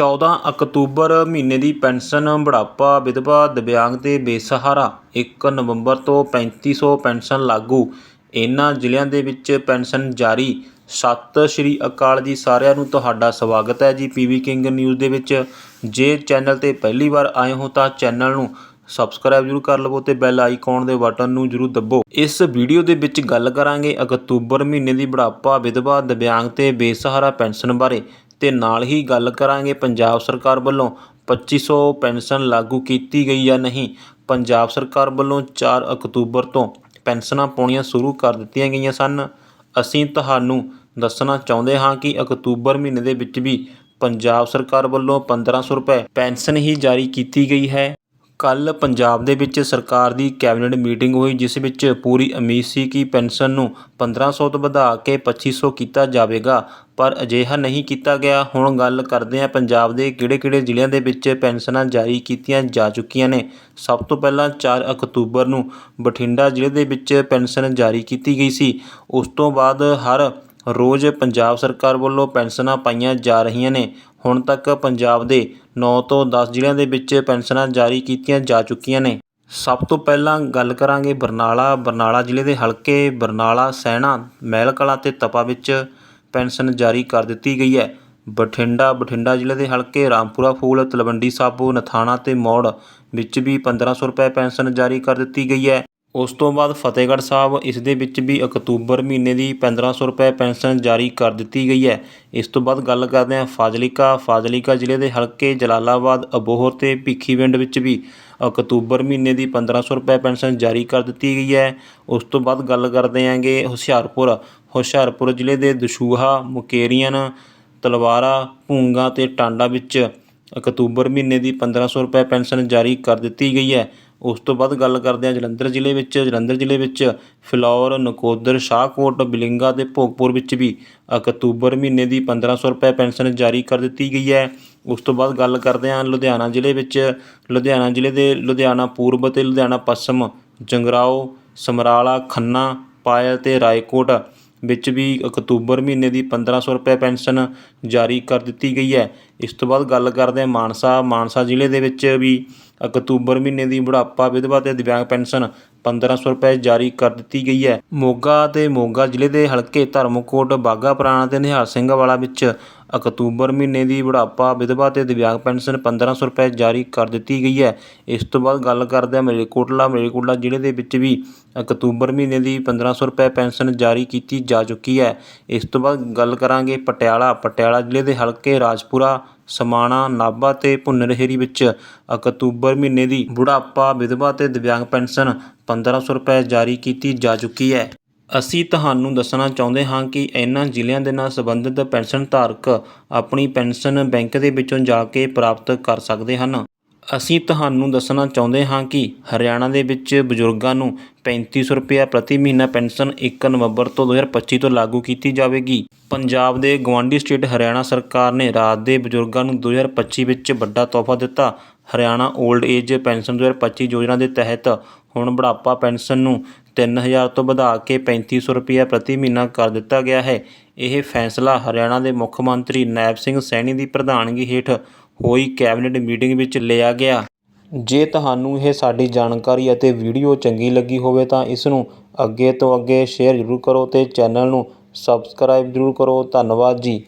14 October ਮਹੀਨੇ ਦੀ pension ਬੁਢਾਪਾ ਵਿਧਵਾ, ਦਿਵਿਆਂਗ ਤੇ ਬੇਸਹਾਰਾ। ਇੱਕ ਨਵੰਬਰ ਤੋਂ ਪੈਂਤੀ ਸੌ ਪੈਨਸ਼ਨ ਲਾਗੂ। ਇਹਨਾਂ ਜ਼ਿਲ੍ਹਿਆਂ ਦੇ ਵਿੱਚ ਪੈਨਸ਼ਨ ਜਾਰੀ। ਸਤਿ ਸ਼੍ਰੀ ਅਕਾਲ ਜੀ ਸਾਰਿਆਂ ਨੂੰ ਤੁਹਾਡਾ ਸਵਾਗਤ ਹੈ ਜੀ ਪੀਵੀ ਕਿੰਗ ਨਿਊਜ਼ ਦੇ ਵਿੱਚ। ਜੇ ਚੈਨਲ ਤੇ ਪਹਿਲੀ ਵਾਰ ਆਏ ਹੋ ਤਾਂ ਚੈਨਲ ਨੂੰ ਸਬਸਕ੍ਰਾਈਬ ਜ਼ਰੂਰ ਕਰ ਲਵੋ ਤੇ ਬੈਲ ਆਈਕਨ ਦੇ ਬਟਨ ਨੂੰ ਜ਼ਰੂਰ ਦੱਬੋ। ਇਸ ਵੀਡੀਓ ਦੇ ਵਿੱਚ ਗੱਲ ਕਰਾਂਗੇ ਅਕਤੂਬਰ ਮਹੀਨੇ ਦੀ ਬੁਢਾਪਾ ਵਿਧਵਾ, ਦਿਵਿਆਂਗ ਤੇ ਬੇਸਹਾਰਾ ਪੈਨਸ਼ਨ ਬਾਰੇ। ਤੇ ਨਾਲ ਹੀ ਗੱਲ ਕਰਾਂਗੇ ਪੰਜਾਬ ਸਰਕਾਰ ਵੱਲੋਂ। ਪੱਚੀ ਸੌ ਪੈਨਸ਼ਨ ਲਾਗੂ ਕੀਤੀ ਗਈ ਜਾਂ ਨਹੀਂ? ਪੰਜਾਬ ਸਰਕਾਰ ਵੱਲੋਂ 4 ਅਕਤੂਬਰ ਤੋਂ ਪੈਨਸ਼ਨਾਂ ਪਾਉਣੀਆਂ ਸ਼ੁਰੂ ਕਰ ਦਿੱਤੀਆਂ ਗਈਆਂ ਸਨ। ਅਸੀਂ ਤੁਹਾਨੂੰ ਦੱਸਣਾ ਚਾਹੁੰਦੇ ਹਾਂ ਕਿ ਅਕਤੂਬਰ ਮਹੀਨੇ ਦੇ ਵਿੱਚ ਵੀ ਪੰਜਾਬ ਸਰਕਾਰ ਵੱਲੋਂ 1500 ਰੁਪਏ ਪੈਨਸ਼ਨ ਹੀ ਜਾਰੀ ਕੀਤੀ ਗਈ ਹੈ। ਕੱਲ੍ਹ ਪੰਜਾਬ ਦੇ ਵਿੱਚ ਸਰਕਾਰ ਦੀ ਕੈਬਨਿਟ ਮੀਟਿੰਗ ਹੋਈ, ਜਿਸ ਵਿੱਚ ਪੂਰੀ ਉਮੀਦ ਸੀ ਕਿ ਪੈਨਸ਼ਨ ਨੂੰ 1500 ਤੋਂ ਵਧਾ ਕੇ 2500 ਕੀਤਾ ਜਾਵੇਗਾ, ਪਰ ਅਜਿਹਾ ਨਹੀਂ ਕੀਤਾ ਗਿਆ। ਹੁਣ ਗੱਲ ਕਰਦੇ ਹਾਂ ਪੰਜਾਬ ਦੇ ਕਿਹੜੇ-ਕਿਹੜੇ ਜ਼ਿਲ੍ਹਿਆਂ ਦੇ ਵਿੱਚ ਪੈਨਸ਼ਨਾਂ ਜਾਰੀ ਕੀਤੀਆਂ ਜਾ ਚੁੱਕੀਆਂ ਨੇ। ਸਭ ਤੋਂ ਪਹਿਲਾਂ 4 ਅਕਤੂਬਰ ਨੂੰ ਬਠਿੰਡਾ ਜ਼ਿਲ੍ਹੇ ਦੇ ਵਿੱਚ ਪੈਨਸ਼ਨ ਜਾਰੀ ਕੀਤੀ ਗਈ ਸੀ। ਉਸ ਤੋਂ ਬਾਅਦ ਹਰ ਰੋਜ਼ ਪੰਜਾਬ ਸਰਕਾਰ ਵੱਲੋਂ ਪੈਨਸ਼ਨਾਂ ਪਾਈਆਂ ਜਾ ਰਹੀਆਂ ਨੇ। ਹੁਣ ਤੱਕ ਪੰਜਾਬ ਦੇ 9 ਤੋਂ 10 ਜ਼ਿਲ੍ਹਿਆਂ ਦੇ ਵਿੱਚ ਪੈਨਸ਼ਨਾਂ ਜਾਰੀ ਕੀਤੀਆਂ ਜਾ ਚੁੱਕੀਆਂ ਨੇ। ਸਭ ਤੋਂ ਪਹਿਲਾਂ ਗੱਲ ਕਰਾਂਗੇ ਬਰਨਾਲਾ। ਬਰਨਾਲਾ ਜ਼ਿਲ੍ਹੇ ਦੇ ਹਲਕੇ ਬਰਨਾਲਾ, ਸੈਣਾ ਮਹਿਲ ਕਲਾਂ ਤੇ ਤਪਾ ਵਿੱਚ ਪੈਨਸ਼ਨ ਜਾਰੀ ਕਰ ਦਿੱਤੀ ਗਈ ਹੈ। ਬਠਿੰਡਾ ਬਠਿੰਡਾ ਜ਼ਿਲ੍ਹੇ ਦੇ ਹਲਕੇ ਰਾਮਪੁਰਾ ਫੂਲ, ਤਲਵੰਡੀ ਸਾਬੋ, ਨਥਾਣਾ ਤੇ ਮੌੜ ਵਿੱਚ ਵੀ 1500 ਰੁਪਏ ਪੈਨਸ਼ਨ ਜਾਰੀ ਕਰ ਦਿੱਤੀ ਗਈ ਹੈ। ਉਸ ਤੋਂ ਬਾਅਦ ਫਤਿਹਗੜ੍ਹ ਸਾਹਿਬ, ਇਸ ਦੇ ਵਿੱਚ ਵੀ ਅਕਤੂਬਰ ਮਹੀਨੇ ਦੀ 1500 ਰੁਪਏ ਪੈਨਸ਼ਨ ਜਾਰੀ ਕਰ ਦਿੱਤੀ ਗਈ ਹੈ। ਇਸ ਤੋਂ ਬਾਅਦ ਗੱਲ ਕਰਦੇ ਹਾਂ ਫਾਜ਼ਿਲਕਾ। ਫਾਜ਼ਿਲਕਾ ਜ਼ਿਲ੍ਹੇ ਦੇ ਹਲਕੇ ਜਲਾਲਾਬਾਦ, ਅਬੋਹਰ ਤੇ ਭਿੱਖੀਵਿੰਡ ਵਿੱਚ ਵੀ ਅਕਤੂਬਰ ਮਹੀਨੇ ਦੀ 1500 ਰੁਪਏ ਪੈਨਸ਼ਨ ਜਾਰੀ ਕਰ ਦਿੱਤੀ ਗਈ ਹੈ। ਉਸ ਤੋਂ ਬਾਅਦ ਗੱਲ ਕਰਦੇ ਹਾਂਗੇ ਹੁਸ਼ਿਆਰਪੁਰ। ਹੁਸ਼ਿਆਰਪੁਰ ਜ਼ਿਲ੍ਹੇ ਦੇ ਦਸ਼ੂਹਾ, ਮੁਕੇਰੀਅਨ, ਤਲਵਾਰਾ, ਭੂੰਗਾ ਤੇ ਟਾਂਡਾ ਵਿੱਚ ਅਕਤੂਬਰ ਮਹੀਨੇ ਦੀ 1500 ਰੁਪਏ ਪੈਨਸ਼ਨ ਜਾਰੀ ਕਰ ਦਿੱਤੀ ਗਈ ਹੈ। ਉਸ ਤੋਂ ਬਾਅਦ ਗੱਲ ਕਰਦੇ ਹਾਂ ਜਲੰਧਰ ਜ਼ਿਲ੍ਹੇ ਵਿੱਚ। ਜਲੰਧਰ ਜ਼ਿਲ੍ਹੇ ਵਿੱਚ ਫਿਲੌਰ, ਨਕੋਦਰ, ਸ਼ਾਹਕੋਟ, ਬਿਲਿੰਗਾ ਅਤੇ ਭੋਗਪੁਰ ਵਿੱਚ ਵੀ ਅਕਤੂਬਰ ਮਹੀਨੇ ਦੀ 1500 ਰੁਪਏ ਪੈਨਸ਼ਨ ਜਾਰੀ ਕਰ ਦਿੱਤੀ ਗਈ ਹੈ। ਉਸ ਤੋਂ ਬਾਅਦ ਗੱਲ ਕਰਦੇ ਹਾਂ ਲੁਧਿਆਣਾ ਜ਼ਿਲ੍ਹੇ ਵਿੱਚ। ਲੁਧਿਆਣਾ ਜ਼ਿਲ੍ਹੇ ਦੇ ਲੁਧਿਆਣਾ ਪੂਰਬ ਅਤੇ ਲੁਧਿਆਣਾ ਪੱਛਮ ਜੰਗਰਾਓ, ਸਮਰਾਲਾ, ਖੰਨਾ, ਪਾਇਲ ਅਤੇ ਰਾਏਕੋਟ ਵਿੱਚ ਵੀ ਅਕਤੂਬਰ ਮਹੀਨੇ ਦੀ 1500 ਰੁਪਏ ਪੈਨਸ਼ਨ ਜਾਰੀ ਕਰ ਦਿੱਤੀ ਗਈ ਹੈ। ਇਸ ਤੋਂ ਬਾਅਦ ਗੱਲ ਕਰਦੇ ਹਾਂ ਮਾਨਸਾ। ਮਾਨਸਾ ਜ਼ਿਲ੍ਹੇ ਦੇ ਵਿੱਚ ਵੀ ਅਕਤੂਬਰ ਮਹੀਨੇ ਦੀ ਬੁਢਾਪਾ ਵਿਧਵਾ ਤੇ ਦਿਵਿਆਂਗ ਪੈਨਸ਼ਨ 1500 ਰੁਪਏ ਜਾਰੀ ਕਰ ਦਿੱਤੀ ਗਈ ਹੈ। ਮੋਗਾ ਤੇ ਮੋਗਾ ਜ਼ਿਲ੍ਹੇ ਦੇ ਹਲਕੇ ਧਰਮਕੋਟ ਬਾਗਾ ਪੁਰਾਣਾ ਤੇ ਨਿਹਾਲ ਸਿੰਘ ਵਾਲਾ ਵਿੱਚ ਅਕਤੂਬਰ ਮਹੀਨੇ ਦੀ ਬੁਢਾਪਾ ਵਿਧਵਾ ਤੇ ਦਿਵਿਆਂਗ ਪੈਨਸ਼ਨ 1500 ਰੁਪਏ ਜਾਰੀ ਕਰ ਦਿੱਤੀ ਗਈ ਹੈ। ਇਸ ਤੋਂ ਬਾਅਦ ਗੱਲ ਕਰਦੇ ਹਾਂ ਮਲੇਰਕੋਟਲਾ ਮਲੇਰਕੋਟਲਾ ਜ਼ਿਲ੍ਹੇ ਦੇ ਵਿੱਚ ਵੀ ਅਕਤੂਬਰ ਮਹੀਨੇ ਦੀ 1500 ਰੁਪਏ ਪੈਨਸ਼ਨ ਜਾਰੀ ਕੀਤੀ ਜਾ ਚੁੱਕੀ ਹੈ। ਇਸ ਤੋਂ ਬਾਅਦ ਗੱਲ ਕਰਾਂਗੇ ਪਟਿਆਲਾ। ਪਟਿਆਲਾ ਜ਼ਿਲ੍ਹੇ ਦੇ ਹਲਕੇ ਰਾਜਪੁਰਾ ਸਮਾਣਾ ਨਾਭਾ ਤੇ ਭੁੰਨਰਹੇਰੀ ਵਿੱਚ ਅਕਤੂਬਰ ਮਹੀਨੇ ਦੀ ਬੁਢਾਪਾ ਵਿਧਵਾ ਤੇ ਦਿਵਿਆਂਗ ਪੈਨਸ਼ਨ 1500 ਰੁਪਏ ਜਾਰੀ ਕੀਤੀ ਜਾ ਚੁੱਕੀ ਹੈ। ਅਸੀਂ ਤੁਹਾਨੂੰ ਦੱਸਣਾ ਚਾਹੁੰਦੇ ਹਾਂ ਕਿ ਇਹਨਾਂ ਜ਼ਿਲ੍ਹਿਆਂ ਦੇ ਨਾਲ ਸੰਬੰਧਿਤ ਪੈਨਸ਼ਨ ਧਾਰਕ ਆਪਣੀ ਪੈਨਸ਼ਨ ਬੈਂਕ ਦੇ ਵਿੱਚੋਂ ਜਾ ਕੇ ਪ੍ਰਾਪਤ ਕਰ ਸਕਦੇ ਹਨ। ਅਸੀਂ ਤੁਹਾਨੂੰ ਦੱਸਣਾ ਚਾਹੁੰਦੇ ਹਾਂ ਕਿ ਹਰਿਆਣਾ ਦੇ ਵਿੱਚ ਬਜ਼ੁਰਗਾਂ ਨੂੰ ਪੈਂਤੀ ਸੌ ਰੁਪਇਆ ਪ੍ਰਤੀ ਮਹੀਨਾ ਪੈਨਸ਼ਨ ਇੱਕ ਨਵੰਬਰ ਤੋਂ 2025 ਤੋਂ ਲਾਗੂ ਕੀਤੀ ਜਾਵੇਗੀ। ਪੰਜਾਬ ਦੇ ਗਵਾਂਡੀ ਸਟੇਟ ਹਰਿਆਣਾ ਸਰਕਾਰ ਨੇ ਰਾਤ ਦੇ ਬਜ਼ੁਰਗਾਂ ਨੂੰ 2025 ਵਿੱਚ ਵੱਡਾ ਤੋਹਫਾ ਦਿੱਤਾ। ਹਰਿਆਣਾ 올ਡ ਏਜ ਪੈਨਸ਼ਨ 2025 ਯੋਜਨਾ ਦੇ ਤਹਿਤ ਹੁਣ ਬੁਢਾਪਾ ਪੈਨਸ਼ਨ ਨੂੰ 3000 ਤੋਂ ਵਧਾ ਕੇ 3500 ਰੁਪਏ ਪ੍ਰਤੀ ਮਹੀਨਾ ਕਰ ਦਿੱਤਾ ਗਿਆ ਹੈ। ਇਹ ਫੈਸਲਾ ਹਰਿਆਣਾ ਦੇ ਮੁੱਖ ਮੰਤਰੀ ਨਾਇਬ ਸਿੰਘ ਸੈਣੀ ਦੀ ਪ੍ਰਧਾਨਗੀ ਹੇਠ ਹੋਈ ਕੈਬਨਿਟ ਮੀਟਿੰਗ ਵਿੱਚ ਲਿਆ ਗਿਆ। ਜੇ ਤੁਹਾਨੂੰ ਇਹ ਸਾਡੀ ਜਾਣਕਾਰੀ ਅਤੇ ਵੀਡੀਓ ਚੰਗੀ ਲੱਗੀ ਹੋਵੇ ਤਾਂ ਇਸ ਨੂੰ ਅੱਗੇ ਤੋਂ ਅੱਗੇ ਸ਼ੇਅਰ ਜ਼ਰੂਰ ਕਰੋ ਤੇ ਚੈਨਲ ਨੂੰ ਸਬਸਕ੍ਰਾਈਬ ਜ਼ਰੂਰ ਕਰੋ। ਧੰਨਵਾਦ ਜੀ।